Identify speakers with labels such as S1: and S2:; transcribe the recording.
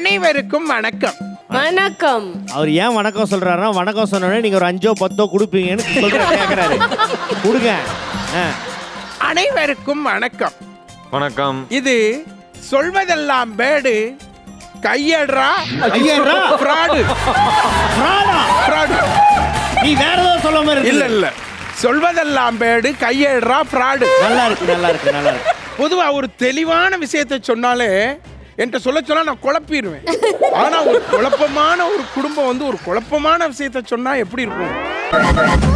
S1: அனைவருக்கும் வணக்கம்.
S2: வணக்கம்.
S3: அவர் ஏன் வணக்கம் சொல்றாருன்னா வணக்கம் சொன்னோடனே நீங்க ஒரு அஞ்சோ பத்தோ கொடுப்பீங்கன்னு சொல்ற கேக்குறாரு. கொடுங்க. ஆ.
S1: அனைவருக்கும் வணக்கம்.
S4: வணக்கம்.
S1: இது சொல்வதெல்லாம் பேடு கையடுறா
S3: கையேடுறா?
S1: ஃப்ராடு.
S3: பிராணா,
S1: ஃப்ராடு.
S3: நீ வேற ஏதோ சொல்ல மாதிரி
S1: இல்ல. இல்ல. சொல்வதெல்லாம் பேடு கையடுறா ஃப்ராடு.
S3: நல்லா இருக்கு நல்லா இருக்கு நல்லா இருக்கு.
S1: பொதுவா ஒரு தெளிவான விஷயத்தை சொன்னாலே என்கிட்ட சொல்ல சொன்னா நான் குழப்பிடுவேன். ஆனா ஒரு குழப்பமான ஒரு குடும்பம் வந்து ஒரு குழப்பமான விஷயத்த சொன்னா எப்படி இருக்கும்?